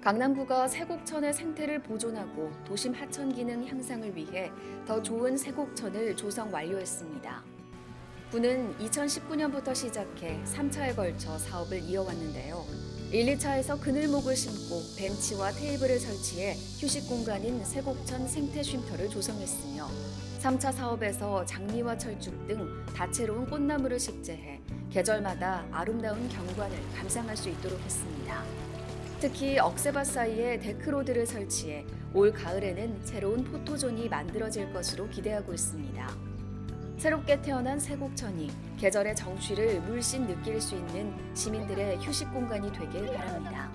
강남구가 세곡천의 생태를 보존하고 도심 하천 기능 향상을 위해 더 좋은 세곡천을 조성 완료했습니다. 구는 2019년부터 시작해 3차에 걸쳐 사업을 이어왔는데요. 1, 2차에서 그늘목을 심고 벤치와 테이블을 설치해 휴식 공간인 세곡천 생태 쉼터를 조성했으며 3차 사업에서 장미와 철쭉 등 다채로운 꽃나무를 식재해 계절마다 아름다운 경관을 감상할 수 있도록 했습니다. 특히 억새밭 사이에 데크로드를 설치해 올 가을에는 새로운 포토존이 만들어질 것으로 기대하고 있습니다. 새롭게 태어난 세곡천이 계절의 정취를 물씬 느낄 수 있는 시민들의 휴식 공간이 되길 바랍니다.